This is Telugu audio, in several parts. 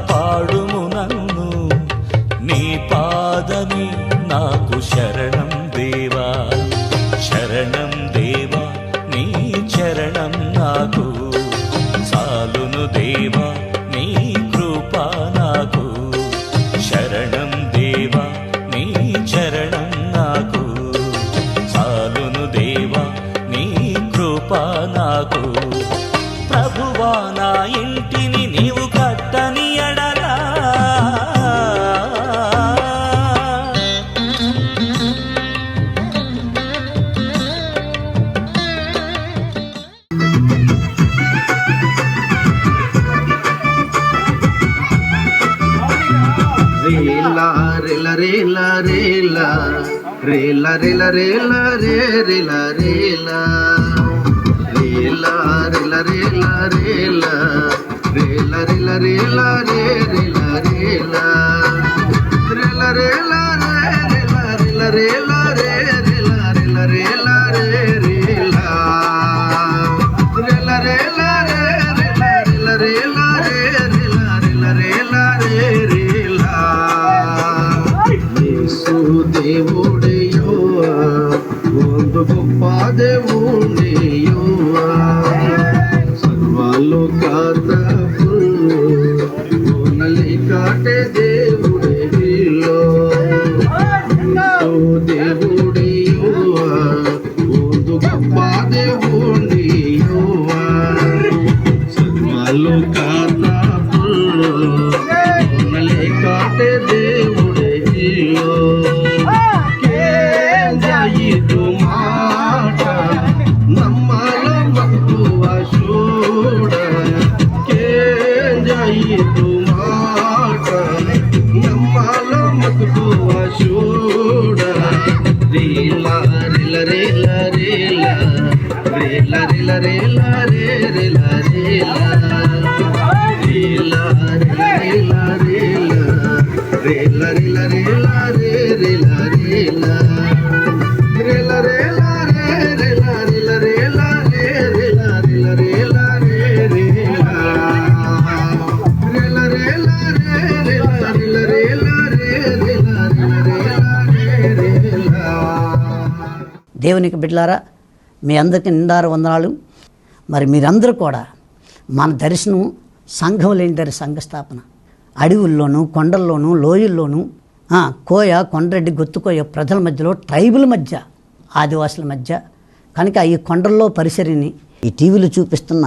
కాపాడుము నన్ను. నీ పాదమి करे కేంద్రయిదు మాట నమ్మల మక్కువ చూడ రేల రేల రేల రేల రేల రేల రేల రేల రేల రేల రేల రిల రిల రిల రేల రేల రేల రే రేల దేవునికి బిడ్డలారా మీ అందరికీ నిండారు వందనాలు. మరి మీరందరూ కూడా మన దర్శనం సంఘం లేని దరి సంఘ స్థాపన అడవుల్లోనూ కొండల్లోనూ లోయల్లోనూ కోయ కొండరెడ్డి గొత్తుకోయ ప్రజల మధ్యలో ట్రైబుల్ మధ్య ఆదివాసుల మధ్య కనుక ఈ కొండల్లో పరిసరిని ఈ టీవీలో చూపిస్తున్న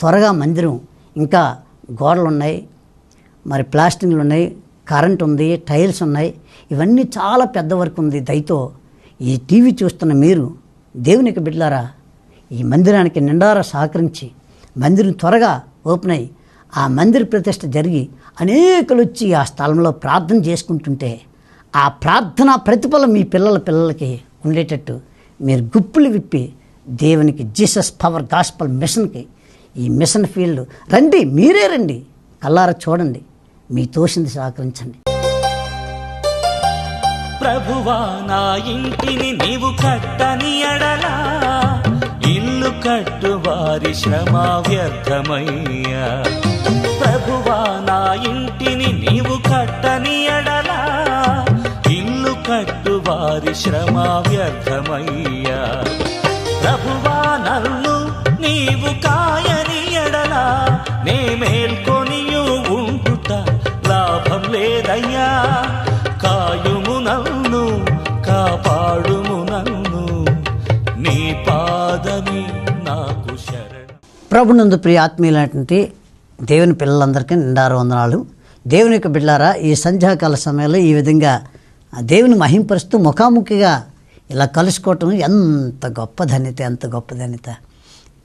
త్వరగా మందిరం ఇంకా గోడలు ఉన్నాయి మరి ప్లాస్టింగ్లు ఉన్నాయి కరెంట్ ఉంది టైల్స్ ఉన్నాయి. ఇవన్నీ చాలా పెద్ద వర్క్ ఉంది దయతో ఈ టీవీ చూస్తున్న మీరు దేవునికి బిడ్డలారా ఈ మందిరానికి నిండారా సహకరించి మందిరం త్వరగా ఓపెన్ అయ్యి ఆ మందిర ప్రతిష్ట జరిగి అనేకలు వచ్చి ఆ స్థలంలో ప్రార్థన చేసుకుంటుంటే ఆ ప్రార్థన ప్రతిఫలం మీ పిల్లల పిల్లలకి ఉండేటట్టు మీరు గుప్పులు విప్పి దేవునికి జీసస్ పవర్ గాస్పల్ మిషన్కి ఈ మిషన్ ఫీల్డ్. రండి మీరే రండి. కల్లారా చూడండి. మీ తోసింది సహకరించండి. ప్రభువా నా ఇంటిని నీవు కట్టని ఎడలా. ఇల్లు కట్టు వారి శ్రమ వ్యర్థమయ్యా. ప్రభువా నా ఇంటిని నీవు కట్టని ఎడలా. ఇల్లు కట్టు వారి శ్రమ వ్యర్థమయ్యా. ప్రభువా నన్ను నీవు నే మేల్కొని ఉంటుట లాభం లేదయ్యా. కాయుము నన్ను కాపాడుము నన్ను. నీ పాదమి నాకు శరణ. ప్రభునందు ప్రియాత్మీయులైనటువంటి దేవుని పిల్లలందరికీ నిండారు వందనాలు. దేవుని యొక్క బిడ్డారా ఈ సంధ్యాకాల సమయంలో ఈ విధంగా దేవుని మహింపరుస్తూ ముఖాముఖిగా ఇలా కలుసుకోవటం ఎంత గొప్ప ధన్యత ఎంత గొప్ప ధన్యత.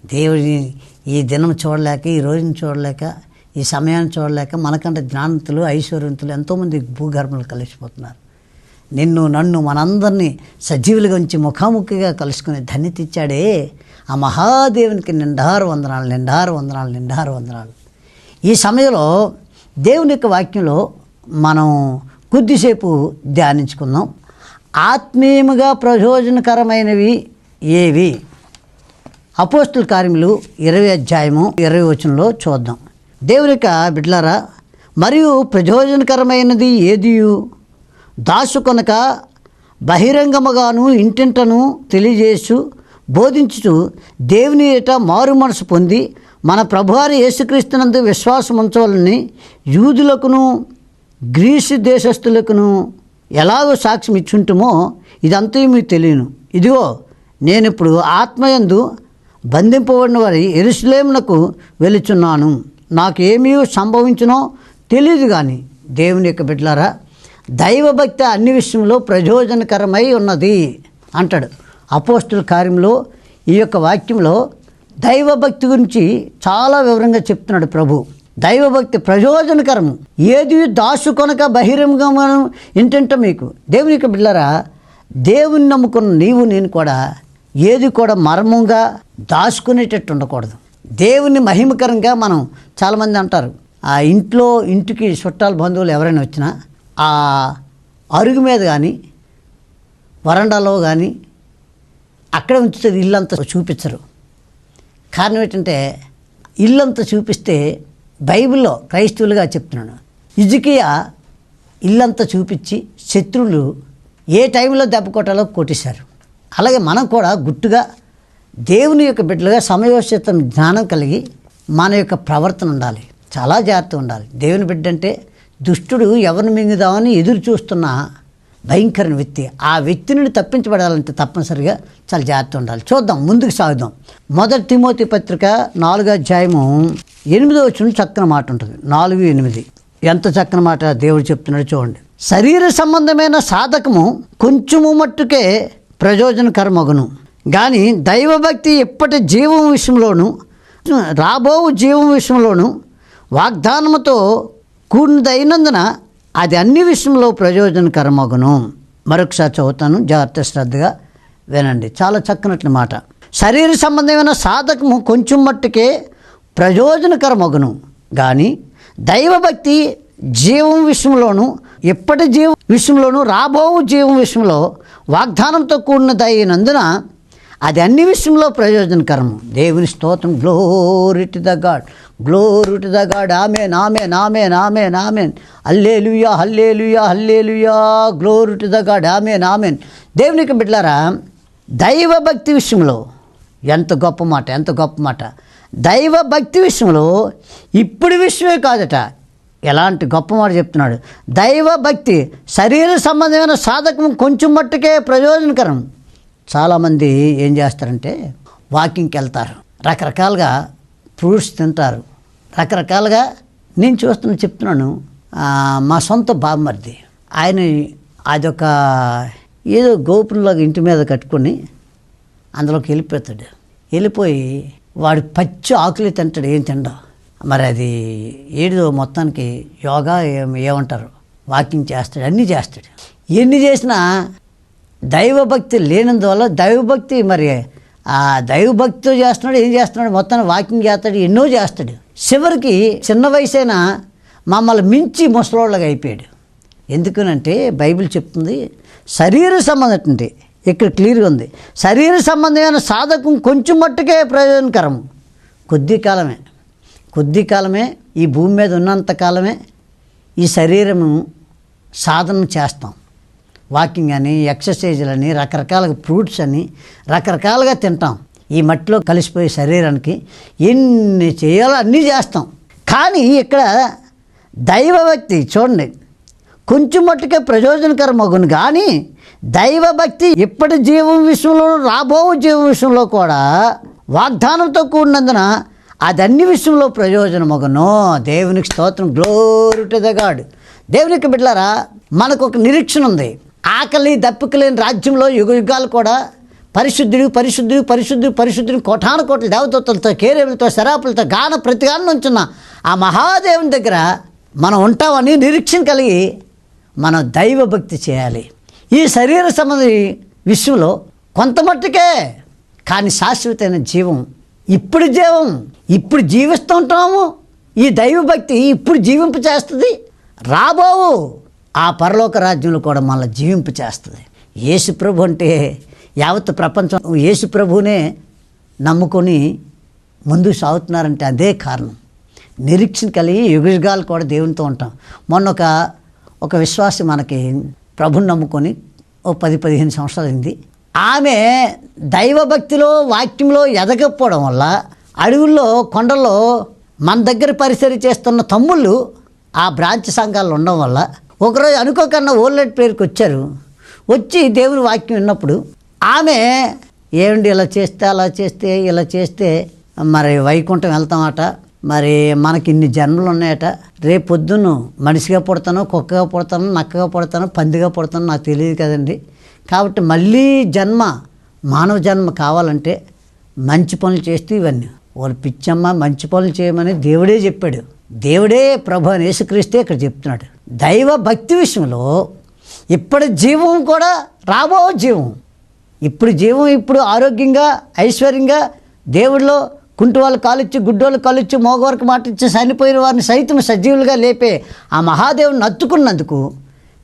దేవుని ఈ దినం చూడలేక ఈ రోజుని చూడలేక ఈ సమయాన్ని చూడలేక మనకంటే జ్ఞానంతులు ఐశ్వర్యంతులు ఎంతోమంది భూగర్భంలో కలిసిపోతున్నారు. నిన్ను నన్ను మనందరినీ సజీవులుగా ఉంచి ముఖాముఖిగా కలుసుకునే ధన్యత ఇచ్చాడే ఆ మహాదేవునికి నిండారు వందనాలు నిండారు వందనాలు నిండారు వందనాలు. ఈ సమయంలో దేవుని యొక్క వాక్యంలో మనం కొద్దిసేపు ధ్యానించుకుందాం. ఆత్మీయముగా ప్రయోజనకరమైనవి ఏవి? అపోస్తుల కార్యములు ఇరవై అధ్యాయము ఇరవై వచనంలో చూద్దాం. దేవునిక బిడ్లరా బిడ్లారా మరియు ప్రయోజనకరమైనది ఏదియు దాసుకొనక బహిరంగముగాను ఇంటింటను తెలియజేసు బోధించుచు దేవుని ఏట మారు మనసు పొంది మన ప్రభువారి యేసుక్రీస్తునందు విశ్వాసం ఉంచవాలని యూదులకును గ్రీసు దేశస్థులకును ఎలాగో సాక్ష్యం ఇచ్చుంటుమో ఇదంతా మీకు తెలియను. ఇదిగో నేను ఇప్పుడు ఆత్మయందు బంధింపబడిన వారి ఎరుసలేమునకు వెళుచున్నాను నాకు ఏమీ సంభవించునో తెలియదు కానీ దేవుని యొక్క బిడ్డలారా దైవభక్తి అన్ని విషయంలో ప్రయోజనకరమై ఉన్నది అంటాడు. అపోస్తుల కార్యంలో ఈ యొక్క వాక్యంలో దైవభక్తి గురించి చాలా వివరంగా చెప్తున్నాడు ప్రభు. దైవభక్తి ప్రయోజనకరము. ఏది దాసు కొనక బహిరంగమను ఏంటంటే మీకు. దేవుని యొక్క బిడ్డలారా దేవుని నమ్ముకున్న నీవు నేను కూడా ఏది కూడా మర్మంగా దాచుకునేటట్టు ఉండకూడదు. దేవుని మహిమకరంగా మనం చాలామంది అంటారు. ఆ ఇంట్లో ఇంటికి చుట్టాల బంధువులు ఎవరైనా వచ్చినా ఆ అరుగు మీద కానీ వరండాలో కానీ అక్కడే ఉంచుతుంది ఇల్లంతా చూపించరు. కారణం ఏంటంటే ఇల్లంతా చూపిస్తే బైబిల్లో క్రైస్తవులుగా చెప్తున్నాను ఇజకియా ఇల్లంతా చూపించి శత్రువులు ఏ టైంలో దెబ్బ కొట్టాలో కొట్టేశారు. అలాగే మనం కూడా గుట్టుగా దేవుని యొక్క బిడ్డలుగా సమయోచితం జ్ఞానం కలిగి మన యొక్క ప్రవర్తన ఉండాలి. చాలా జాగ్రత్త ఉండాలి. దేవుని బిడ్డ అంటే దుష్టుడు ఎవరిని మింగుదామని ఎదురు చూస్తున్న భయంకరమైన వ్యక్తి. ఆ వ్యక్తి నుండి తప్పించబడాలంటే తప్పనిసరిగా చాలా జాగ్రత్త ఉండాలి. చూద్దాం ముందుకు సాగుదాం. మొదటి తిమోతి పత్రిక నాలుగో అధ్యాయము ఎనిమిదో వచ్చిన చక్కని మాట ఉంటుంది. నాలుగు ఎనిమిది. ఎంత చక్కని మాట దేవుడు చెప్తున్నాడు చూడండి. శరీర సంబంధమైన సాధకము కొంచెము మట్టుకే ప్రయోజనకరమగును. కానీ దైవభక్తి ఇప్పటి జీవం విషయంలోనూ రాబో జీవం విషయంలోనూ వాగ్దానముతో కూడినదైనందున అది అన్ని విషయంలో ప్రయోజనకరమగును. మరొకసారి చదువుతాను జాగ్రత్త శ్రద్ధగా వినండి. చాలా చక్కనట్లు మాట. శరీర సంబంధమైన సాధకము కొంచెం మట్టుకే ప్రయోజనకరమగును. కానీ దైవభక్తి జీవం విషయంలోను ఇప్పటి జీవం విషయంలోను రాబో జీవం విషయంలో వాగ్దానంతో కూడినదైనందున అది అన్ని విషయంలో ప్రయోజనకరము. దేవుని స్తోత్రం glory to the God glory to the God ఆమె నామే నామే నామే నామెన్ హల్లేలుయా హల్లేలుయా hallelujah glory to the God ఆమె నామెన్ దేవునికి బిడ్డలారా దైవభక్తి విషయంలో ఎంత గొప్ప మాట ఎంత గొప్ప మాట. దైవ భక్తి విషయంలో ఇప్పుడు విషయమే కాదట ఎలాంటి గొప్ప మాట చెప్తున్నాడు? దైవ భక్తి శరీర సంబంధమైన సాధకం కొంచెం మట్టుకే ప్రయోజనకరం. చాలామంది ఏం చేస్తారంటే వాకింగ్కి వెళ్తారు. రకరకాలుగా ఫ్రూట్స్ తింటారు. రకరకాలుగా నేను చూస్తున్న చెప్తున్నాను మా సొంత బామ్మర్ది. ఆయన అదొక ఏదో గోపురంలాగా ఇంటి మీద కట్టుకొని అందులోకి వెళ్ళిపోతాడు. వెళ్ళిపోయి వాడు పచ్చి ఆకులు తింటాడు ఏం తిండో? మరి అది ఏదో మొత్తానికి యోగా ఏమంటారు? వాకింగ్ చేస్తాడు అన్నీ చేస్తాడు. ఎన్ని చేసినా దైవభక్తి లేనందువల్ల దైవభక్తి మరి ఆ దైవభక్తితో చేస్తున్నాడు ఏం చేస్తున్నాడు? మొత్తాన్ని వాకింగ్ చేస్తాడు ఎన్నో చేస్తాడు. చివరికి చిన్న వయసైనా మమ్మల్ని మించి ముసలోళ్ళగా అయిపోయాడు. ఎందుకనంటే బైబిల్ చెప్తుంది శరీర సంబంధం అంటే ఇక్కడ క్లియర్గా ఉంది. శరీర సంబంధమైన సాధకం కొంచెం మట్టుకే ప్రయోజనకరం. కొద్ది కాలమే. కొద్ది కాలమే ఈ భూమి మీద ఉన్నంత కాలమే ఈ శరీరము సాధన చేస్తాం. వాకింగ్ అని ఎక్సర్సైజులు అని రకరకాల ఫ్రూట్స్ అని రకరకాలుగా తింటాం. ఈ మట్టిలో కలిసిపోయే శరీరానికి ఎన్ని చేయాలో అన్నీ చేస్తాం. కానీ ఇక్కడ దైవభక్తి చూడండి. కొంచెం మట్టుకే ప్రయోజనకరమగును కానీ దైవభక్తి ఇప్పటి జీవం విషయంలో రాబో జీవం విషయంలో కూడా వాగ్దానంతో కూడినందున అది అన్ని విషయంలో ప్రయోజనమగును దేవునికి స్తోత్రం. గ్లోరి టు ద గాడ్ దేవునికి బిడ్డలారా మనకు ఒక నిరీక్షణ ఉంది. ఆకలి దప్పికలేని రాజ్యంలో యుగ యుగాలు కూడా పరిశుద్ధుడు పరిశుద్ధుడు పరిశుద్ధుడు పరిశుద్ధుడు కోటాను కోట్ల దేవదత్తులతో కేరేవులతో శరాపులతో గాన ప్రతిగానం ఉంచున్న ఆ మహాదేవుని దగ్గర మనం ఉంటామని నిరీక్షణ కలిగి మనం దైవభక్తి చేయాలి. ఈ శరీర సంబంధి విషయంలో కొంత మట్టుకే కానీ శాశ్వతమైన జీవం ఇప్పుడు జీవం ఇప్పుడు జీవిస్తూ ఉంటాము. ఈ దైవభక్తి ఇప్పుడు జీవింపు చేస్తుంది. రాబోవు ఆ పరలోక రాజ్యంలో కూడా మళ్ళీ జీవింపు చేస్తుంది. యేసు అంటే యావత్ ప్రపంచం యేసుప్రభునే నమ్ముకొని ముందుకు సాగుతున్నారంటే అదే కారణం. నిరీక్షణ కలిగి యుగయుగాలు కూడా దేవునితో ఉంటాం. మొన్న ఒక ఒక విశ్వాసి మనకి ప్రభుని నమ్ముకొని ఓ పది పదిహేను సంవత్సరాలు అయింది. ఆమె దైవభక్తిలో వాక్యంలో ఎదగకపోవడం వల్ల అడవుల్లో కొండల్లో మన దగ్గర పరిసరి చేస్తున్న తమ్ముళ్ళు ఆ బ్రాంచ్ సంఘాలు ఉండడం వల్ల ఒకరోజు అనుకోకుండా ఓల్డ్ పేరుకి వచ్చారు. వచ్చి దేవుని వాక్యం విన్నప్పుడు ఆమె ఏమండి ఇలా చేస్తే అలా చేస్తే ఇలా చేస్తే మరి వైకుంఠం వెళ్తామట మరి మనకి ఇన్ని జన్మలు ఉన్నాయట రేపు పొద్దున్న మనిషిగా పుడతాను కుక్కగా పుడతాను నక్కగా పుడతాను పందిగా పుడతాను నాకు తెలియదు కదండి. కాబట్టి మళ్ళీ జన్మ మానవ జన్మ కావాలంటే మంచి పనులు చేస్తే ఇవన్నీ. వాళ్ళు పిచ్చమ్మ మంచి పనులు చేయమని దేవుడే చెప్పాడు. దేవుడే ప్రభు అని యేసుక్రీస్తే ఇక్కడ చెప్తున్నాడు. దైవ భక్తి విషయంలో ఇప్పటి జీవం కూడా రాబో జీవం. ఇప్పుడు జీవం ఇప్పుడు ఆరోగ్యంగా ఐశ్వర్యంగా దేవుడిలో కుంటి వాళ్ళు కాలిచ్చి గుడ్డోళ్ళు కాలిచ్చి మోగవరకు మాటిచ్చి చనిపోయిన వారిని సైతం సజీవులుగా లేపే ఆ మహాదేవుని నత్తుకున్నందుకు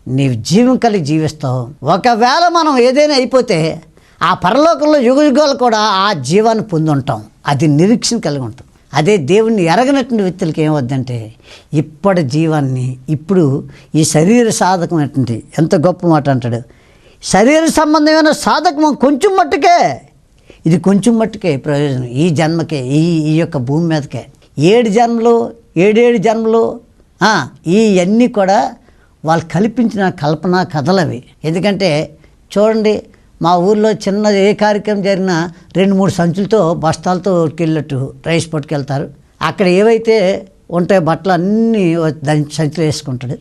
నీవు జీవం కలిగి జీవిస్తావు. ఒకవేళ మనం ఏదైనా అయిపోతే ఆ పరలోకంలో యుగ యుగాలు కూడా ఆ జీవాన్ని పొంది ఉంటాం అది నిరీక్షణ కలిగి ఉంటాం. అదే దేవుణ్ణి ఎరగనటువంటి వ్యక్తులకి ఏమవుద్దంటే ఇప్పటి జీవాన్ని ఇప్పుడు ఈ శరీర సాధకమైనటువంటి ఎంత గొప్ప మాట అంటాడు శరీర సంబంధమైన సాధకం కొంచెం మట్టుకే ఇది కొంచెం మట్టుకే ప్రయోజనం. ఈ జన్మకే ఈ ఈ యొక్క భూమి మీదకే. ఏడు జన్మలు ఏడేడు జన్మలు ఈ అన్నీ కూడా వాళ్ళు కల్పించిన కల్పన కథలవి. ఎందుకంటే చూడండి మా ఊర్లో చిన్న ఏ కార్యక్రమం జరిగినా రెండు మూడు సంచులతో బస్తాలతో పట్టుకెళ్ళట్టు రైస్ పట్టుకెళ్తారు. అక్కడ ఏవైతే ఉంటాయో బట్టలు అన్నీ దాని సంచులు వేసుకుంటాడు.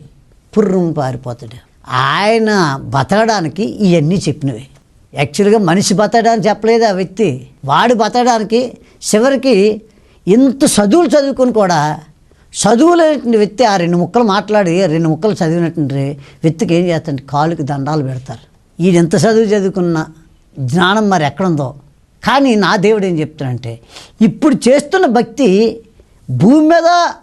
పుర్రం పారిపోతాడు. ఆయన బతకడానికి ఇవన్నీ చెప్పినవి. యాక్చువల్గా మనిషి బతకడానికి చెప్పలేదు ఆ వ్యక్తి. వాడు బతకడానికి చివరికి ఇంత చదువులు చదువుకొని కూడా చదువులేటువంటి వ్యక్తి ఆ రెండు ముక్కలు మాట్లాడి రెండు ముక్కలు చదివినటువంటి వ్యక్తికి ఏం చేస్తాడు? కాలుకి దండాలు పెడతారు. ఈయన ఎంత చదువు చదువుకున్న జ్ఞానం మరి ఎక్కడుందో. కానీ నా దేవుడు ఏం చెప్తాడంటే ఇప్పుడు చేస్తున్న భక్తి భూమి మీద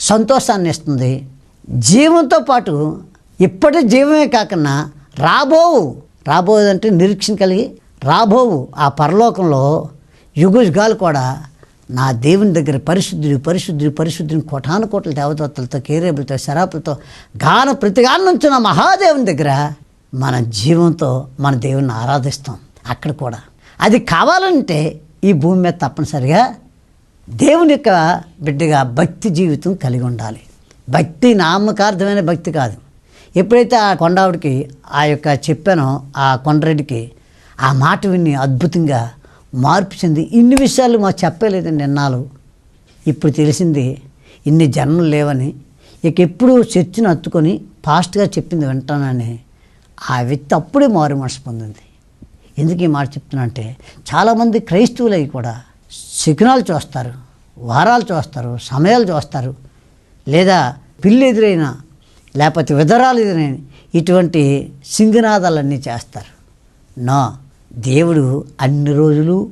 సంతోషాన్ని ఇస్తుంది. జీవంతో పాటు ఇప్పటి జీవమే కాకుండా రాబోవు. రాబోదంటే నిరీక్షణ కలిగి రాబోవు. ఆ పరలోకంలో యుగ కూడా నా దేవుని దగ్గర పరిశుద్ధుడు పరిశుద్ధుడు పరిశుద్ధుని కోటాను కోట్ల దేవదత్తలతో కేరేబులతో శరాపులతో గాన ప్రతిగాన నుంచి మహాదేవుని దగ్గర మన జీవంతో మన దేవుని ఆరాధిస్తాం అక్కడ కూడా. అది కావాలంటే ఈ భూమి మీద తప్పనిసరిగా దేవుని యొక్క బిడ్డగా భక్తి జీవితం కలిగి ఉండాలి. భక్తి నామకార్థమైన భక్తి కాదు. ఎప్పుడైతే ఆ కొండావిడికి ఆ యొక్క చెప్పానో ఆ కొండరెడ్డికి ఆ మాట విని అద్భుతంగా మార్పు చెంది ఇన్ని విషయాలు మాకు చెప్పలేదండి నిన్నాలు. ఇప్పుడు తెలిసింది ఇన్ని జన్మలు లేవని ఇక ఎప్పుడు చర్చను హత్తుకొని ఫాస్ట్గా చెప్పింది వింటానని ఆ వ్యక్తి అప్పుడే మారు మనసు పొందింది. ఎందుకు ఈ మాట చెప్తున్నా అంటే చాలామంది క్రైస్తవులై కూడా సిగ్నల్ చూస్తారు వారాలు చూస్తారు సమయాలు చూస్తారు లేదా పిల్లి ఎదురైన లేకపోతే విధరాలు ఎదురైన ఇటువంటి సింగనాదాలన్నీ చేస్తారు. నో దేవుడు అన్ని రోజులు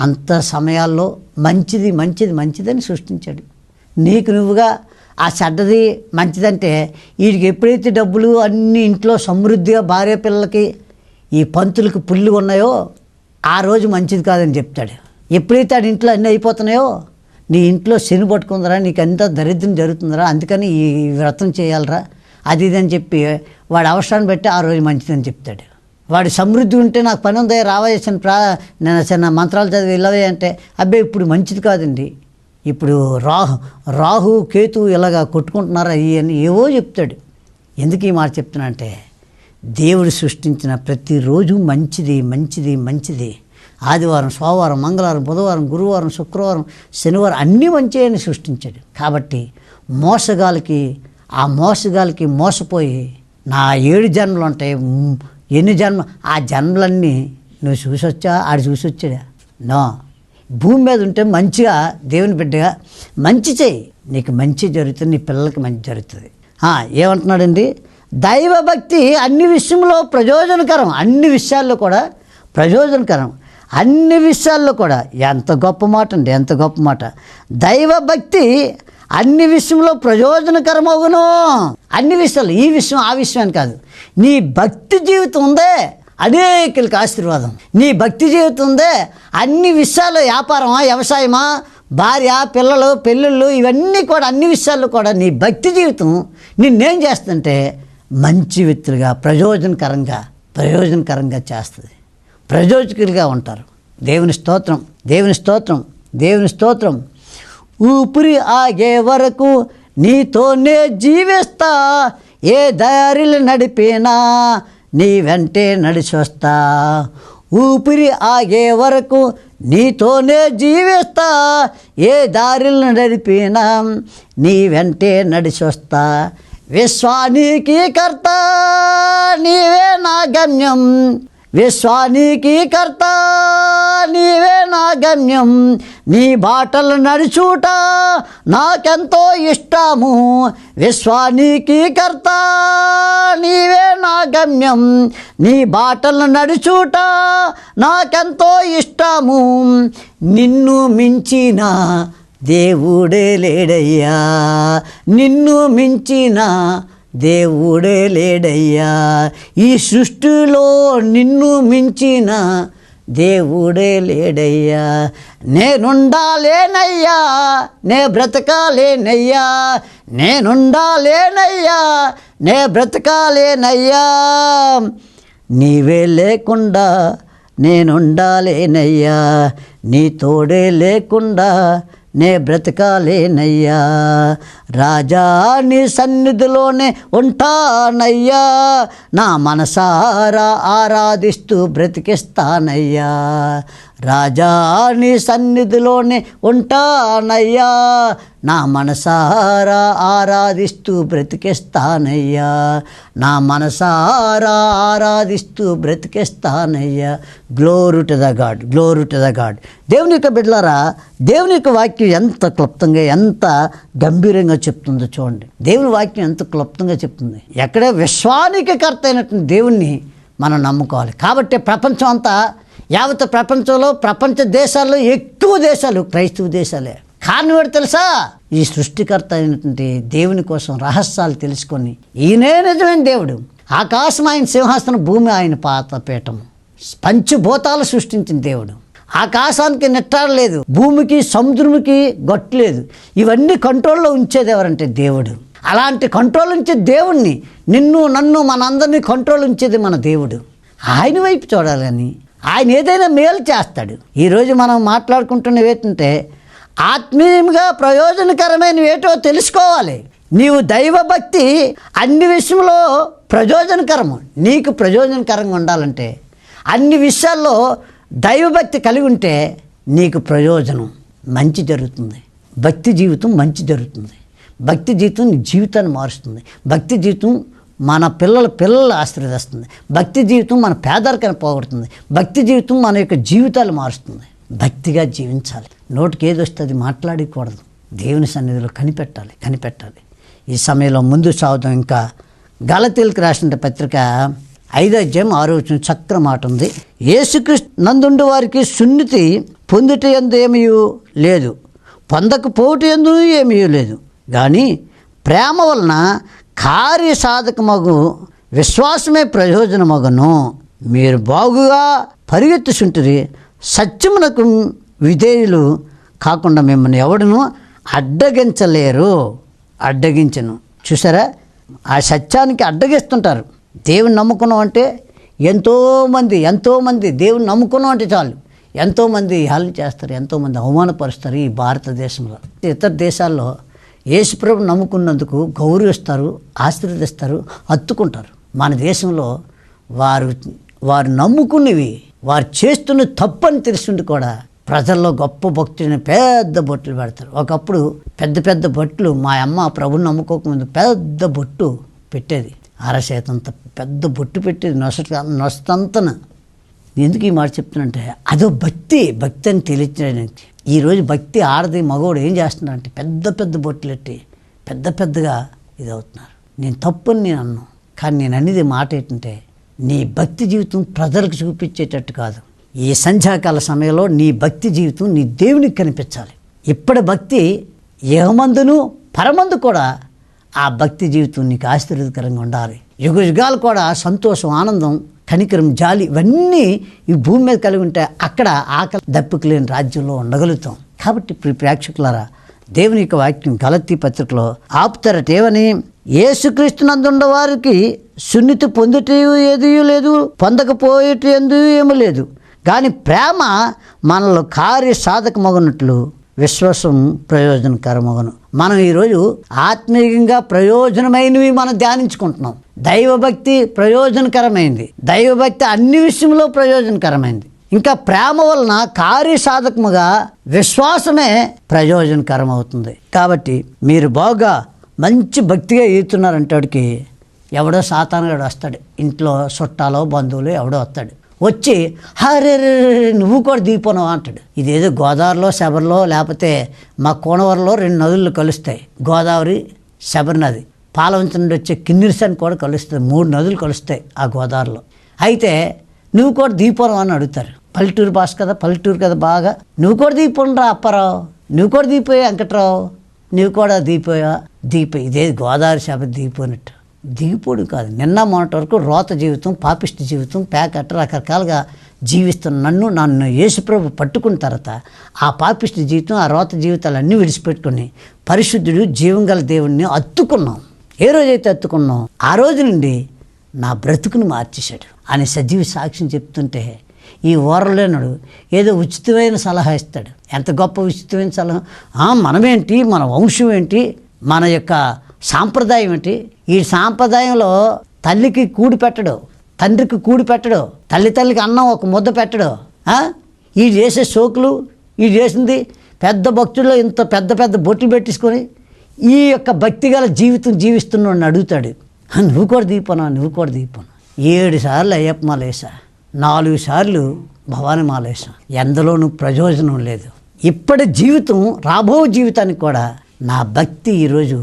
అంత సమయాల్లో మంచిది మంచిది మంచిదని సృష్టించాడు. నీకు నువ్వుగా ఆ చెడ్డది మంచిదంటే వీడికి ఎప్పుడైతే డబ్బులు అన్ని ఇంట్లో సమృద్ధిగా భార్య పిల్లలకి ఈ పంతులకు పుల్లు ఉన్నాయో ఆ రోజు మంచిది కాదని చెప్తాడు. ఎప్పుడైతే ఆడి ఇంట్లో అన్నీ అయిపోతున్నాయో నీ ఇంట్లో శని పట్టుకుందరా నీకు ఎంత దరిద్రం జరుగుతుందిరా అందుకని ఈ వ్రతం చేయాలరా అది ఇది అని చెప్పి వాడు అవసరాన్ని బట్టి ఆ రోజు మంచిదని చెప్తాడు. వాడి సమృద్ధి ఉంటే నాకు పని ఉందా? రావాల్సిన చిన్న ప్రా నేను చిన్న మంత్రాలు చదివి వెళ్ళవే అంటే అబ్బాయి ఇప్పుడు మంచిది కాదండి. ఇప్పుడు రాహు రాహు కేతు ఇలాగా కొట్టుకుంటున్నారా? ఇవి అని ఏవో చెప్తాడు. ఎందుకు ఈ మాట చెప్తున్నా అంటే దేవుడు సృష్టించిన ప్రతిరోజు మంచిది మంచిది మంచిది. ఆదివారం సోమవారం మంగళవారం బుధవారం గురువారం శుక్రవారం శనివారం అన్నీ మంచి అని సృష్టించాడు. కాబట్టి మోసగాలకి ఆ మోసగాలకి మోసపోయి నా ఏడు జన్మలు ఉంటాయి. ఎన్ని జన్మ ఆ జన్మలన్నీ నువ్వు చూసొచ్చా? ఆడు చూసొచ్చాడా? నో. భూమి మీద ఉంటే మంచిగా దేవుని బిడ్డగా మంచి చేయి. నీకు మంచి జరుగుతుంది నీ పిల్లలకి మంచి జరుగుతుంది. ఏమంటున్నాడండి? దైవభక్తి అన్ని విషయంలో ప్రయోజనకరం. అన్ని విషయాల్లో కూడా ప్రయోజనకరం. అన్ని విషయాల్లో కూడా. ఎంత గొప్ప మాట అండి ఎంత గొప్ప మాట. దైవభక్తి అన్ని విషయంలో ప్రయోజనకరమవును అన్ని విషయాలు ఈ విషయం ఆ విషయం అని కాదు. నీ భక్తి జీవితం ఉందే అనేకులకి ఆశీర్వాదం. నీ భక్తి జీవితం ఉందే అన్ని విషయాలు వ్యాపారమా వ్యవసాయమా భార్య పిల్లలు పెళ్ళిళ్ళు ఇవన్నీ కూడా అన్ని విషయాల్లో కూడా నీ భక్తి జీవితం నిన్నేం చేస్తుంటే మంచి వ్యక్తులుగా ప్రయోజనకరంగా ప్రయోజనకరంగా చేస్తుంది. ప్రయోజకులుగా ఉంటారు. దేవుని స్తోత్రం దేవుని స్తోత్రం దేవుని స్తోత్రం. ఊపిరి ఆగే వరకు నీతోనే జీవిస్తా ఏ దారిలు నడిపినా నీ వెంటే నడిచొస్తా. ఊపిరి ఆగే వరకు నీతోనే జీవిస్తా. ఏ దారిలు నడిపినా నీ వెంటే నడిచొస్తా. విశ్వానికి కర్త నీవే నా గమ్యం విశ్వానికి కర్త నీవే నా గమ్యం నీ బాటలు నడుచుట నాకెంతో ఇష్టము. విశ్వానికి కర్త నీవే నా గమ్యం. నీ బాటలు నడుచుట నాకెంతో ఇష్టము. నిన్ను మించిన దేవుడే లేడయ్యా. నిన్ను మించిన దేవుడే లేడయ్యా. ఈ సృష్టిలో నిన్ను మించిన దేవుడే లేడయ్యా నేనుండాలేనయ్యా నే బ్రతకాలేనయ్యా నేనుండాలేనయ్యా నే బ్రతకాలేనయ్యా. నీవే లేకుండా నేనుండాలేనయ్యా నీ తోడే లేకుండా నే బ్రతకాలేనయ్యా. రాజా నీ సన్నిధిలోనే ఉంటానయ్యా. నా మనసారా ఆరాధిస్తూ బ్రతికిస్తానయ్యా. రాజా నీ సన్నిధిలోనే ఉంటానయ్యా. నా మనసారా ఆరాధిస్తూ బ్రతికిస్తానయ్యా. నా మనసారా ఆరాధిస్తూ బ్రతికిస్తానయ్యా. Glory to the God glory to the God దేవుని యొక్క బిడ్డలారా దేవుని యొక్క వాక్యం ఎంత క్లుప్తంగా ఎంత గంభీరంగా చెప్తుందో చూడండి. దేవుని వాక్యం ఎంత క్లుప్తంగా చెప్తుంది. ఎక్కడ విశ్వానికి కర్త అయినటువంటి దేవుణ్ణి మనం నమ్ముకోవాలి. కాబట్టి ప్రపంచం అంతా యావత్ ప్రపంచంలో ప్రపంచ దేశాల్లో ఎక్కువ దేశాలు క్రైస్తవ దేశాలే. కారణం ఏంటో తెలుసా? ఈ సృష్టికర్త అయినటువంటి దేవుని కోసం రహస్యాలు తెలుసుకొని ఈయనే నిజమైన దేవుడు. ఆకాశం ఆయన సింహాసనం భూమి ఆయన పాతపీఠం పంచభూతాలు సృష్టించిన దేవుడు. ఆకాశానికి నెట్టాడలేదు భూమికి సముద్రముకి గొట్టలేదు ఇవన్నీ కంట్రోల్లో ఉంచేది ఎవరంటే దేవుడు. అలాంటి కంట్రోల్ ఉంచే దేవుణ్ణి నిన్ను నన్ను మనందరినీ కంట్రోల్ ఉంచేది మన దేవుడు. ఆయన వైపు చూడాలని ఆయన ఏదైనా మేలు చేస్తాడు. ఈరోజు మనం మాట్లాడుకుంటున్నవి ఏంటంటే ఆత్మీయంగా ప్రయోజనకరమైనవి ఏటో తెలుసుకోవాలి. నీవు దైవభక్తి అన్ని విషయంలో ప్రయోజనకరము. నీకు ప్రయోజనకరంగా ఉండాలంటే అన్ని విషయాల్లో దైవభక్తి కలిగి ఉంటే నీకు ప్రయోజనం మంచి జరుగుతుంది. భక్తి జీవితం మంచి జరుగుతుంది. భక్తి జీవితం నీ జీవితాన్ని మారుస్తుంది. భక్తి జీవితం మన పిల్లల పిల్లలు ఆశీర్వదిస్తుంది భక్తి జీవితం మన పేదరికాన్ని పోగొడుతుంది. భక్తి జీవితం మన యొక్క జీవితాలు మారుస్తుంది. భక్తిగా జీవించాలి. నోటికి ఏది వస్తే అది మాట్లాడకూడదు. దేవుని సన్నిధిలో కనిపెట్టాలి కనిపెట్టాలి. ఈ సమయంలో ముందు సాగుతాం ఇంకా గలతీలకు రాసిన పత్రిక ఐదో అధ్యాయం ఆరో వచ్చిన చక్ర మాట ఉంది. యేసుక్రీస్తు నందుండు వారికి సున్నితి పొందుట ఎందు ఏమీ లేదు. పొందకపోవట ఎందు ఏమీ లేదు. కానీ ప్రేమ వలన కార్యసాధకమగు విశ్వాసమే ప్రయోజనమగును. మీరు బాగుగా పరిగెత్తుచుంటుంది సత్యమునకు విధేయులు కాకుండా మిమ్మల్ని ఎవడను అడ్డగించలేరు. అడ్డగించను. చూసారా? ఆ సత్యానికి అడ్డగిస్తుంటారు. దేవుని నమ్ముకున్నాం అంటే ఎంతోమంది ఎంతోమంది దేవుని నమ్ముకున్నాం అంటే చాలు. ఎంతోమంది హేళన చేస్తారు ఎంతోమంది అవమానపరుస్తారు ఈ భారతదేశంలో. ఇతర దేశాల్లో యేసుప్రభు నమ్ముకున్నందుకు గౌరవిస్తారు ఆశీర్వదిస్తారు హత్తుకుంటారు. మన దేశంలో వారు వారు నమ్ముకున్నవి వారు చేస్తున్న తప్పు అని తెలుసుండి కూడా ప్రజల్లో గొప్ప భక్తుడిని పెద్ద బొట్లు పెడతారు. ఒకప్పుడు పెద్ద పెద్ద బొట్లు మా అమ్మ ప్రభుని నమ్ముకోకముందు పెద్ద బొట్టు పెట్టేది. అరచేతంత పెద్ద బొట్టు పెట్టేది నొసట నొసతంతన. ఎందుకు ఈ మాట చెప్తున్నంటే అదో భక్తి భక్తి అని తెలియచేయడానికి ఈరోజు భక్తి ఆడది మగవాడు ఏం చేస్తున్నారంటే పెద్ద పెద్ద బొట్లెట్టి పెద్ద పెద్దగా ఇది అవుతున్నారు నేను తప్పని నేను అన్నాను కానీ నేను అనేది మాట ఏంటంటే నీ భక్తి జీవితం ప్రజలకు చూపించేటట్టు కాదు. ఈ సంధ్యాకాల సమయంలో నీ భక్తి జీవితం నీ దేవునికి కనిపించాలి. ఇప్పటి భక్తి యహమందును పరమందు కూడా ఆ భక్తి జీవితం నీకు ఆశీర్వదకరంగా ఉండాలి. యుగ యుగాలు కూడా సంతోషం ఆనందం కనికరం జాలి ఇవన్నీ ఈ భూమి మీద కలిగి ఉంటే అక్కడ ఆకలి దప్పుకు లేని రాజ్యంలో ఉండగలుగుతాం. కాబట్టి ఇప్పుడు ప్రేక్షకులారా దేవుని యొక్క వాక్యం గలతీ పత్రికలో ఆపుతారటేవని ఏసుక్రీస్తునందుండ వారికి సున్నితి పొందుట ఏది లేదు పొందకపోయేటి ఎందు ఏమీ లేదు. కానీ ప్రేమ మనలో కార్య సాధకమగునట్లు విశ్వాసం ప్రయోజనకరమగను. మనం ఈరోజు ఆత్మీయంగా ప్రయోజనమైనవి మనం ధ్యానించుకుంటున్నాం. దైవభక్తి ప్రయోజనకరమైంది. దైవభక్తి అన్ని విషయంలో ప్రయోజనకరమైంది. ఇంకా ప్రేమ వలన కార్యసాధకముగా విశ్వాసమే ప్రయోజనకరం అవుతుంది కాబట్టి మీరు బాగా మంచి భక్తిగా ఈతున్నారంటాడికి ఎవడో సాతానుగాడు వస్తాడు. ఇంట్లో చుట్టాలో బంధువులు ఎవడో వస్తాడు. వచ్చి హరే నువ్వు కూడా దీపోనవా అంటాడు. ఇదేదో గోదావరిలో శబరిలో లేకపోతే మా కోనవరంలో రెండు నదులు కలుస్తాయి. గోదావరి శబరి నది. పాలవంచ నుండి వచ్చే కిన్నెరసని కూడా కలుస్తుంది. మూడు నదులు కలుస్తాయి ఆ గోదావరిలో. అయితే నువ్వు కూడా దీపం అని అడుగుతారు. పల్లెటూరు భాష కదా పల్లెటూరు కదా బాగా. నువ్వు కూడా దీపం రా అప్పారావు. నువ్వు కూడా దీపోయా వెంకట్రావు. నువ్వు కూడా దీపోయా దీప ఇదే గోదావరి శాప దీపోనట్టు దిగిపోడు కాదు. నిన్న మొన్నటి వరకు రోత జీవితం పాపిష్టి జీవితం ప్యాకెట్ రకరకాలుగా జీవిస్తున్న నన్ను నన్ను యేసుప్రభు పట్టుకున్న తర్వాత ఆ పాపిష్టి జీవితం ఆ రోత జీవితాలన్నీ విడిచిపెట్టుకుని పరిశుద్ధుడు జీవం గల దేవుణ్ణి అత్తుకున్నాం. ఏ రోజైతే అత్తుకున్నాం ఆ రోజు నుండి నా బ్రతుకుని మార్చేశాడు అని సజీవి సాక్ష్యం చెప్తుంటే ఈ ఓరలేనుడు ఏదో ఉచితమైన సలహా ఇస్తాడు. ఎంత గొప్ప ఉచితమైన సలహా? మనమేంటి? మన వంశం ఏంటి? మన యొక్క సాంప్రదాయం ఏంటి? ఈ సాంప్రదాయంలో తల్లికి కూడి పెట్టడు తండ్రికి కూడి పెట్టడు తల్లి తల్లికి అన్నం ఒక ముద్ద పెట్టడు ఈ చేసే సోకులు ఈ చేసింది పెద్ద భక్తుల్లో ఇంత పెద్ద పెద్ద బొట్లు పెట్టించుకొని ఈ యొక్క భక్తిగల జీవితం జీవిస్తున్నాడు అడుగుతాడు నువ్వు కూడా దీపనా నువ్వు కూడా దీపనా ఏడు సార్లు అయ్యప్ప మాలేసా నాలుగు సార్లు భవాని మాలేసా ఎందులోనూ ప్రయోజనం లేదు. ఇప్పటి జీవితం రాబో జీవితానికి కూడా నా భక్తి ఈరోజు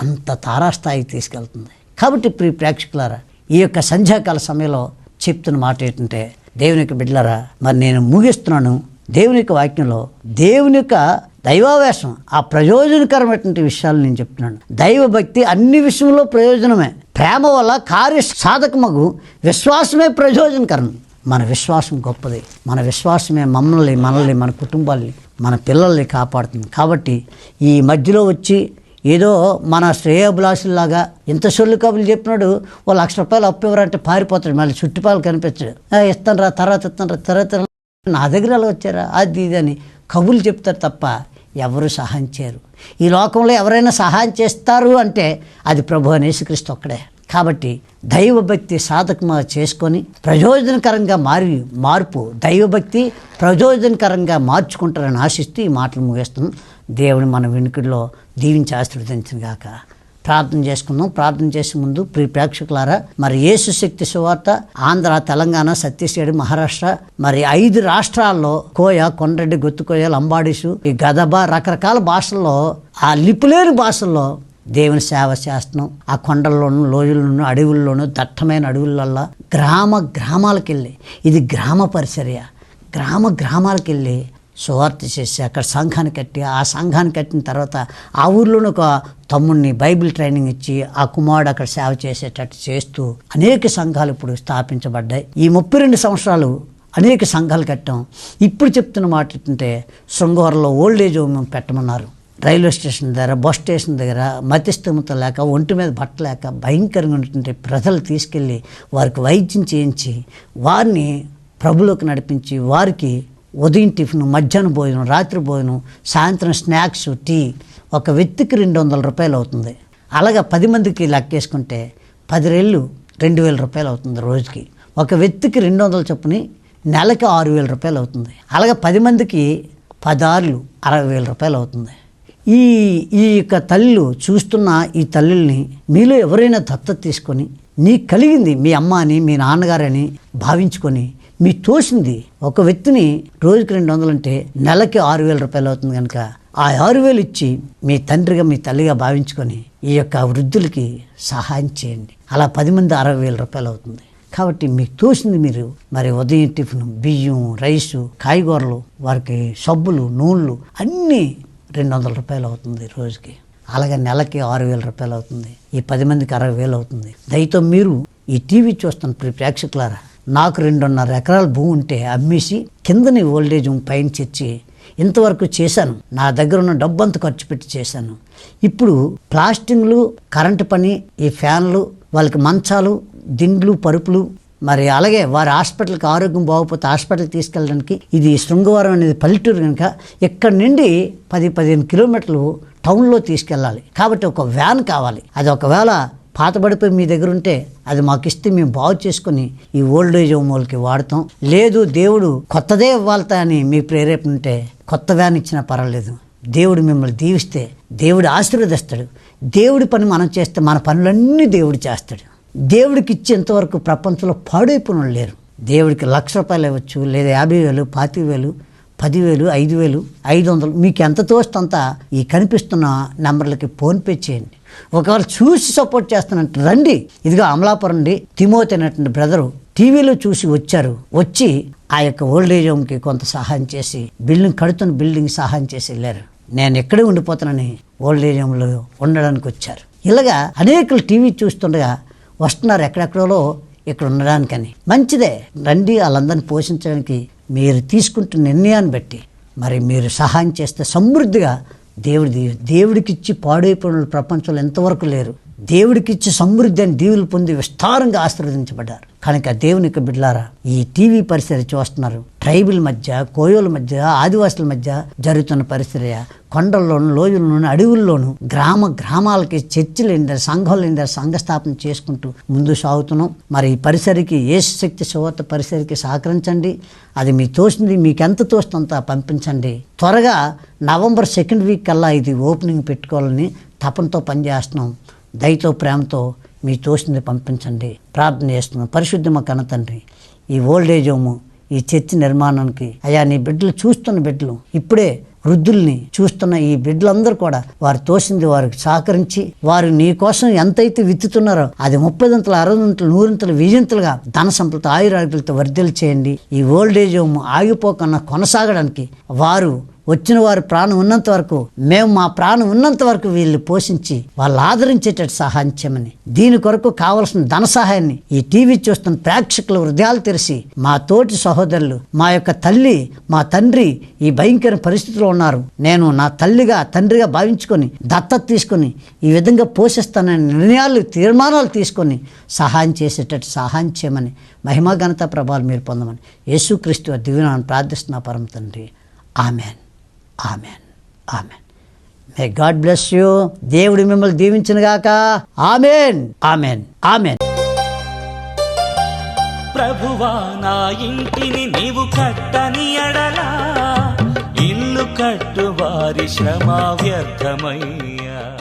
అంత తారాస్థాయికి తీసుకెళ్తుంది. కాబట్టి ప్రియ ప్రేక్షకులారా ఈ యొక్క సంధ్యాకాల సమయంలో చెప్తున్న మాట ఏంటంటే దేవుని యొక్క బిడ్డలారా మరి నేను ముగిస్తున్నాను. దేవుని యొక్క వాక్యంలో దేవుని యొక్క దైవావేశం ఆ ప్రయోజనకరమైనటువంటి విషయాలు నేను చెప్తున్నాను. దైవభక్తి అన్ని విషయంలో ప్రయోజనమే. ప్రేమ వల్ల కార్య సాధకమగు విశ్వాసమే ప్రయోజనకరం. మన విశ్వాసం గొప్పది. మన విశ్వాసమే మమ్మల్ని మనల్ని మన కుటుంబాల్ని మన పిల్లల్ని కాపాడుతుంది. కాబట్టి ఈ మధ్యలో వచ్చి ఏదో మన శ్రేయోభిలాషుల్లాగా ఇంత సొల్లు కబులు చెప్పినాడు ఓ లక్ష రూపాయలు అప్పు ఇవ్వరంటే పారిపోతాడు మళ్ళీ చుట్టుపాలు కనిపించాడు. ఇస్తాను రా తర్వాత ఇస్తాను రా తర్వాత నా దగ్గర అలా వచ్చారా? అది ఇది అని కబులు చెప్తారు తప్ప ఎవరు సహాయం చేయరు. ఈ లోకంలో ఎవరైనా సహాయం చేస్తారు అంటే అది ప్రభు అనేసుక్రీస్తు ఒక్కడే. కాబట్టి దైవభక్తి సాధకమా చేసుకొని ప్రయోజనకరంగా మారి మార్పు దైవభక్తి ప్రయోజనకరంగా మార్చుకుంటారని ఆశిస్తూ ఈ మాటలు ముగిస్తున్నాం. దేవుని మన వెనుకల్లో దీవించి ఆశీర్వదించిన గాక. ప్రార్థన చేసుకుందాం. ప్రార్థన చేసే ముందు ప్రియ ప్రేక్షకులారా మరి యేసు శక్తి సువార్త ఆంధ్ర తెలంగాణ ఛత్తీస్గఢ్ మహారాష్ట్ర మరి ఐదు రాష్ట్రాల్లో కోయ కొండ్రెడ్డి గొత్తుకోయ లంబాడీసు ఈ గదబ రకరకాల భాషల్లో ఆ లిపులేని భాషల్లో దేవుని సేవ చేస్తున్నాం. ఆ కొండల్లోనూ లోయల్లోనూ అడవుల్లోనూ దట్టమైన అడవులలో గ్రామ గ్రామాలకు వెళ్ళి ఇది గ్రామ పరిచర్య. గ్రామ గ్రామాలకు వెళ్ళి సువార్త చేసి అక్కడ సంఘాన్ని కట్టి ఆ సంఘాన్ని కట్టిన తర్వాత ఆ ఊర్లోనే ఒక తమ్ముడిని బైబిల్ ట్రైనింగ్ ఇచ్చి ఆ కుమారుడు అక్కడ సేవ చేసేటట్టు చేస్తూ అనేక సంఘాలు ఇప్పుడు స్థాపించబడ్డాయి. ఈ ముప్పై రెండు సంవత్సరాలు అనేక సంఘాలు కట్టాం. ఇప్పుడు చెప్తున్న మాట ఏంటంటే శృంగవరంలో ఓల్డ్ ఏజ్ హోమ్ పెట్టమన్నారు. రైల్వే స్టేషన్ దగ్గర బస్ స్టేషన్ దగ్గర మతిస్థిమత లేక ఒంటి మీద బట్ట లేక భయంకరంగా ఉన్నటువంటి ప్రజలు తీసుకెళ్ళి వారికి వైద్యం చేయించి వారిని ప్రభులోకి నడిపించి వారికి ఉదయం టిఫిన్ మధ్యాహ్నం భోజనం రాత్రి భోజనం సాయంత్రం స్నాక్స్ టీ. ఒక వ్యక్తికి రెండు వందల రూపాయలు అవుతుంది. అలాగా పది మందికి లెక్కేసుకుంటే పది రెళ్ళు రెండు వేల రూపాయలు అవుతుంది రోజుకి. ఒక వ్యక్తికి రెండు వందల చొప్పుని నెలకి ఆరు వేల రూపాయలు అవుతుంది. అలాగే పది మందికి పదార్లు అరవై వేల రూపాయలు అవుతుంది. ఈ ఈ యొక్క తల్లులు చూస్తున్న ఈ తల్లుల్ని మీలో ఎవరైనా దత్తత తీసుకొని నీకు కలిగింది మీ అమ్మ అని మీ నాన్నగారని భావించుకొని మీ తోసింది ఒక వ్యక్తిని రోజుకి రెండు వందలు అంటే నెలకి ఆరు వేల రూపాయలు అవుతుంది కనుక ఆ ఆరు వేలు ఇచ్చి మీ తండ్రిగా మీ తల్లిగా భావించుకొని ఈ యొక్క వృద్ధులకి సహాయం చేయండి. అలా పది మంది అరవై వేల రూపాయలు అవుతుంది. కాబట్టి మీకు తోసింది మీరు మరి ఉదయం టిఫిన్ బియ్యం రైసు కాయగూరలు వారికి సబ్బులు నూనెలు అన్నీ రెండు వందల రూపాయలు అవుతుంది రోజుకి. అలాగే నెలకి ఆరు వేల రూపాయలు అవుతుంది. ఈ పది మందికి అరవై వేలు అవుతుంది. దయతో మీరు ఈ టీవీ చూస్తున్న ప్రేక్షకులారా నాకు రెండున్నర ఎకరాల భూమి ఉంటే అమ్మేసి కిందని ఓల్డేజ్ పైన తెచ్చి ఇంతవరకు చేశాను. నా దగ్గర ఉన్న డబ్బంతా ఖర్చు పెట్టి చేశాను. ఇప్పుడు ప్లాస్టింగ్లు కరెంటు పని ఈ ఫ్యాన్లు వాళ్ళకి మంచాలు దిండ్లు పరుపులు మరి అలాగే వారి హాస్పిటల్కి ఆరోగ్యం బాగోపోతే హాస్పిటల్కి తీసుకెళ్ళడానికి ఇది శృంగవరం అనేది పల్లెటూరు కనుక ఇక్కడ నుండి పది పదిహేను కిలోమీటర్లు టౌన్లో తీసుకెళ్ళాలి. కాబట్టి ఒక వ్యాన్ కావాలి. అది ఒకవేళ పాతబడిపోయి మీ దగ్గర ఉంటే అది మాకు ఇస్తే మేము బాగు చేసుకుని ఈ ఓల్డ్ ఏజ్ హోమ్ వాళ్ళకి వాడతాం. లేదు దేవుడు కొత్తదే ఇవ్వాలతా అని మీ ప్రేరేపణ ఉంటే కొత్త వ్యాన్ ఇచ్చినా పర్వాలేదు. దేవుడు మిమ్మల్ని దీవిస్తే దేవుడు ఆశీర్వదిస్తాడు. దేవుడి పని మనం చేస్తే మన పనులన్నీ దేవుడు చేస్తాడు. దేవుడికి ఇచ్చేంతవరకు ప్రపంచంలో పాడైపోయిన లేరు. దేవుడికి లక్ష రూపాయలు ఇవ్వచ్చు లేదా యాభై వేలు పాతి వేలు పదివేలు ఐదు వేలు ఐదు వందలు మీకు ఎంత తోస్తంత ఈ కనిపిస్తున్న నెంబర్లకి ఫోన్పే చేయండి. ఒకవేళ చూసి సపోర్ట్ చేస్తానంటే రండి ఇదిగో అమలాపురం నుండి తిమోతి అనేటువంటి బ్రదరు టీవీలో చూసి వచ్చారు. వచ్చి ఆ యొక్క ఓల్డ్ ఏజ్ హోమ్కి కొంత సహాయం చేసి బిల్డింగ్ కడుతున్న బిల్డింగ్ సహాయం చేసి వెళ్ళారు. నేను ఎక్కడే ఉండిపోతానని ఓల్డ్ ఏజ్ హోమ్లో ఉండడానికి వచ్చారు. ఇలాగా అనేకులు టీవీ చూస్తుండగా వస్తున్నారు ఎక్కడెక్కడో ఇక్కడ ఉండడానికని. మంచిదే రండి వాళ్ళందరిని పోషించడానికి మీరు తీసుకుంటున్న నిర్ణయాన్ని బట్టి. మరి మీరు సహాయం చేస్తే సమృద్ధిగా దేవుడి దేవుడికిచ్చి పాడైపోయిన ప్రపంచంలో ఎంతవరకు లేరు. దేవుడికిచ్చి సమృద్ధి అని దీవులు పొంది విస్తారంగా ఆశీర్వదించబడ్డారు. కనుక దేవుని యొక్క బిడ్లారా ఈ టీవీ పరిస్థితి చూస్తున్నారు. ట్రైబల్ మధ్య కోయోల మధ్య ఆదివాసుల మధ్య జరుగుతున్న పరిస్థితి కొండల్లోను లోయల్లోను అడవుల్లోను గ్రామ గ్రామాలకి చర్చిలు ఏంటారు సంఘాలు ఏంటారు సంఘ స్థాపన చేసుకుంటూ ముందు సాగుతున్నాం. మరి ఈ పరిసరికి ఏ శక్తి సువార్త పరిసరికి సహకరించండి. అది మీ తోసింది మీకు ఎంత తోస్తుంత పంపించండి. త్వరగా నవంబర్ సెకండ్ వీక్ కల్లా ఇది ఓపెనింగ్ పెట్టుకోవాలని తపనతో పనిచేస్తున్నాం. దయతో ప్రేమతో మీ తోసింది పంపించండి. ప్రార్థన చేస్తున్నాం. పరిశుద్ధమ మా ఈ ఓల్డ్ ఏజ్ హోము ఈ చర్చి నిర్మాణానికి అయ్యా నీ బిడ్డలు చూస్తున్న బిడ్డలు ఇప్పుడే వృద్ధుల్ని చూస్తున్న ఈ బిడ్డలందరూ కూడా వారు తోసింది వారికి సహకరించి వారు నీ కోసం ఎంతైతే విత్తుతున్నారో అది ముప్పదంతలు అరవదంతలు నూరింతలు వెయ్యింతలుగా ధన సంపద ఆయురాగ్యులతో వర్ధలు చేయండి. ఈ ఓల్డ్ ఏజ్ హోమ్ ఆగిపోకుండా కొనసాగడానికి వారు వచ్చిన వారు ప్రాణం ఉన్నంత వరకు మేము మా ప్రాణం ఉన్నంత వరకు వీళ్ళు పోషించి వాళ్ళు ఆదరించేటట్టు సహాయం చేయమని. దీని కొరకు కావలసిన ధన సహాయాన్ని ఈ టీవీ చూస్తున్న ప్రేక్షకుల హృదయాలు తెరిచి మా తోటి సహోదరులు మా యొక్క తల్లి మా తండ్రి ఈ భయంకర పరిస్థితిలో ఉన్నారు. నేను నా తల్లిగా తండ్రిగా భావించుకొని దత్తత తీసుకొని ఈ విధంగా పోషిస్తానని నిర్ణయాలు తీర్మానాలు తీసుకొని సహాయం చేసేటట్టు సహాయం చేయమని మహిమా ఘనత ప్రభావాలు మీరు పొందమని యేసుక్రీస్తు దివ్యనాన్ని ప్రార్థిస్తున్న పరమ తండ్రి. Amen. Amen. Amen. May God bless you. దేవుడు మిమ్మల్ని దీవించిన గాక. ఆమెన్. ఆమెన్. ఆమెన్. ప్రభువా నా ఇంటిని నీవు కట్టని ఎడలా. ఇల్లు కట్టు వారి శ్రమ వ్యర్థమయ్యా.